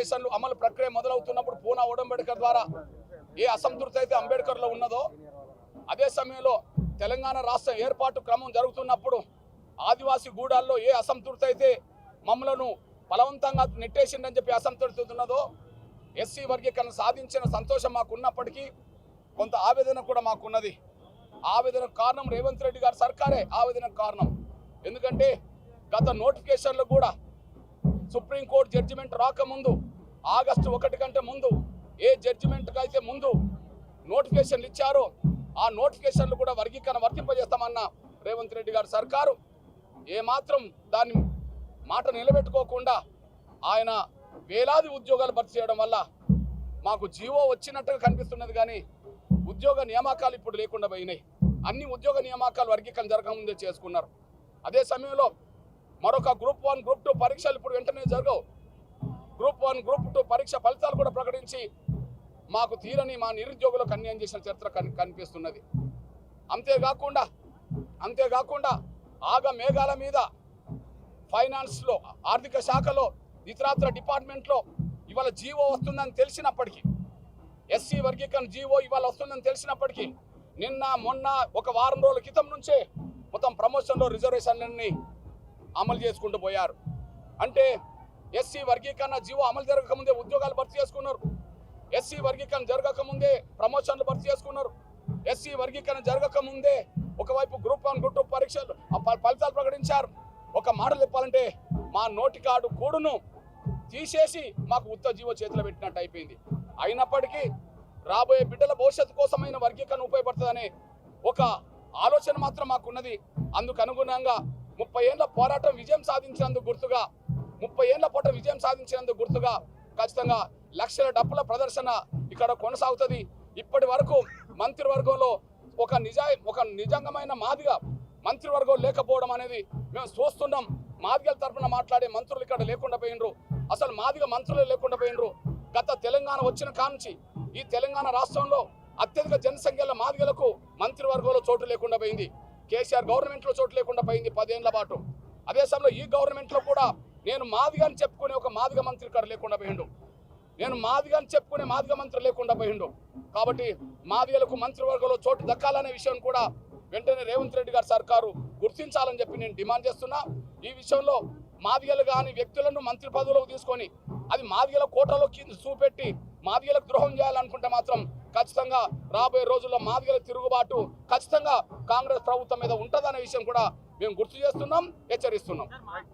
రిజర్వేషన్లు అమలు ప్రక్రియ మొదలవుతున్నప్పుడు పూనా ఉడంబడికర్ ద్వారా ఏ అసంతృప్తి అయితే అంబేద్కర్లో ఉన్నదో అదే సమయంలో తెలంగాణ రాష్ట్రం ఏర్పాటు క్రమం జరుగుతున్నప్పుడు ఆదివాసీ గూడాల్లో ఏ అసంతృప్తి అయితే మమ్మలను బలవంతంగా నెట్టేసిందని చెప్పి అసంతృప్తి ఉన్నదో ఎస్సీ వర్గీకరణ సాధించిన సంతోషం మాకు ఉన్నప్పటికీ కొంత ఆవేదన కూడా మాకున్నది. ఆవేదన కారణం రేవంత్ రెడ్డి గారి సర్కారే ఆవేదన కారణం. ఎందుకంటే గత నోటిఫికేషన్లు కూడా సుప్రీంకోర్టు జడ్జిమెంట్ రాకముందు ఆగస్టు ఒకటి కంటే ముందు ఏ జడ్జిమెంట్కి అయితే ముందు నోటిఫికేషన్లు ఇచ్చారో ఆ నోటిఫికేషన్లు కూడా వర్గీకరణ వర్తింపజేస్తామన్న రేవంత్ రెడ్డి గారు సర్కారు. ఏమాత్రం దాన్ని మాట నిలబెట్టుకోకుండా ఆయన వేలాది ఉద్యోగాలు భర్తీ చేయడం వల్ల మాకు జీవో వచ్చినట్టుగా కనిపిస్తున్నది కానీ ఉద్యోగ నియామకాలు ఇప్పుడు లేకుండా పోయినాయి. అన్ని ఉద్యోగ నియామకాలు వర్గీకరణ జరగకముందే చేసుకున్నారు. అదే సమయంలో మరొక గ్రూప్ వన్ గ్రూప్ టూ పరీక్షలు ఇప్పుడు వెంటనే జరగవు. గ్రూప్ వన్ గ్రూప్ టూ పరీక్ష ఫలితాలు కూడా ప్రకటించి మాకు తీరని మా నిరుద్యోగులకు అన్యాయం చేసిన చరిత్ర కనిపిస్తున్నది. అంతేకాకుండా అంతేకాకుండా ఆగ మేఘాల మీద ఫైనాన్స్లో ఆర్థిక శాఖలో ఇతరాత్ర డిపార్ట్మెంట్లో ఇవాళ జీవో వస్తుందని తెలిసినప్పటికీ ఎస్సీ వర్గీకరణ జీవో ఇవాళ వస్తుందని తెలిసినప్పటికీ నిన్న మొన్న ఒక వారం రోజుల క్రితం నుంచే మొత్తం ప్రమోషన్లో రిజర్వేషన్లన్నీ అమలు చేసుకుంటూ పోయారు. అంటే ఎస్సీ వర్గీకరణ జీవో అమలు జరగకముందే ఉద్యోగాలు భర్తీ చేసుకున్నారు. ఎస్సీ వర్గీకరణ జరగకముందే ప్రమోషన్లు భర్తీ చేసుకున్నారు. ఎస్సీ వర్గీకరణ జరగకముందే ఒకవైపు గ్రూప్ వన్ గ్రూప్ టూ పరీక్షలు ఫలితాలు ప్రకటించారు. ఒక మాట చెప్పాలంటే మా నోటి కార్డు కూడును తీసేసి మాకు ఉత్త జీవో చేతిలో పెట్టినట్టు అయిపోయింది. అయినప్పటికీ రాబోయే బిడ్డల భవిష్యత్తు కోసమైన వర్గీకరణ ఉపయోగపడుతుందనే ఒక ఆలోచన మాత్రం మాకున్నది. అందుకు అనుగుణంగా ముప్పై ఏళ్ళ పోరాటం విజయం సాధించినందుకు గుర్తుగా ముప్పై ఏళ్ళ పాటు విజయం సాధించినందుకు గుర్తుగా ఖచ్చితంగా లక్షల డబ్బుల ప్రదర్శన ఇక్కడ కొనసాగుతుంది. ఇప్పటి వరకు మంత్రివర్గంలో ఒక నిజా ఒక నిజంగమైన మాదిగా మంత్రివర్గం లేకపోవడం అనేది మేము చూస్తున్నాం. మాదిగల తరఫున మాట్లాడే మంత్రులు ఇక్కడ లేకుండా పోయినరు అసలు మాదిగ మంత్రులే లేకుండా పోయినరు గత తెలంగాణ వచ్చిన కానుంచి ఈ తెలంగాణ రాష్ట్రంలో అత్యధిక జనసంఖ్యల మాదిగలకు మంత్రివర్గంలో చోటు లేకుండా పోయింది. కేసీఆర్ గవర్నమెంట్లో చోటు లేకుండా పోయింది పదేళ్ళ పాటు. అదే సమయంలో ఈ గవర్నమెంట్లో కూడా నేను మాదిగా అని చెప్పుకునే ఒక మాదిగ మంత్రి ఇక్కడ లేకుండా పోయిండు. నేను మాదిగా అని చెప్పుకునే మాదిగ మంత్రి లేకుండా పోయిండు. కాబట్టి మాదిగలకు మంత్రివర్గంలో చోటు దక్కాలనే విషయం కూడా వెంటనే రేవంత్ రెడ్డి గారి సర్కారు గుర్తించాలని చెప్పి నేను డిమాండ్ చేస్తున్నా. ఈ విషయంలో మాదిగలు కాని వ్యక్తులను మంత్రి పదవులకు తీసుకొని అది మాదిగల కోటలో కింద చూపెట్టి మాదిగలకు ద్రోహం చేయాలనుకుంటే మాత్రం ఖచ్చితంగా రాబోయే రోజుల్లో మాదిగల తిరుగుబాటు ఖచ్చితంగా కాంగ్రెస్ ప్రభుత్వం మీద ఉంటుందనే విషయం కూడా మేము గుర్తు చేస్తున్నాం హెచ్చరిస్తున్నాం.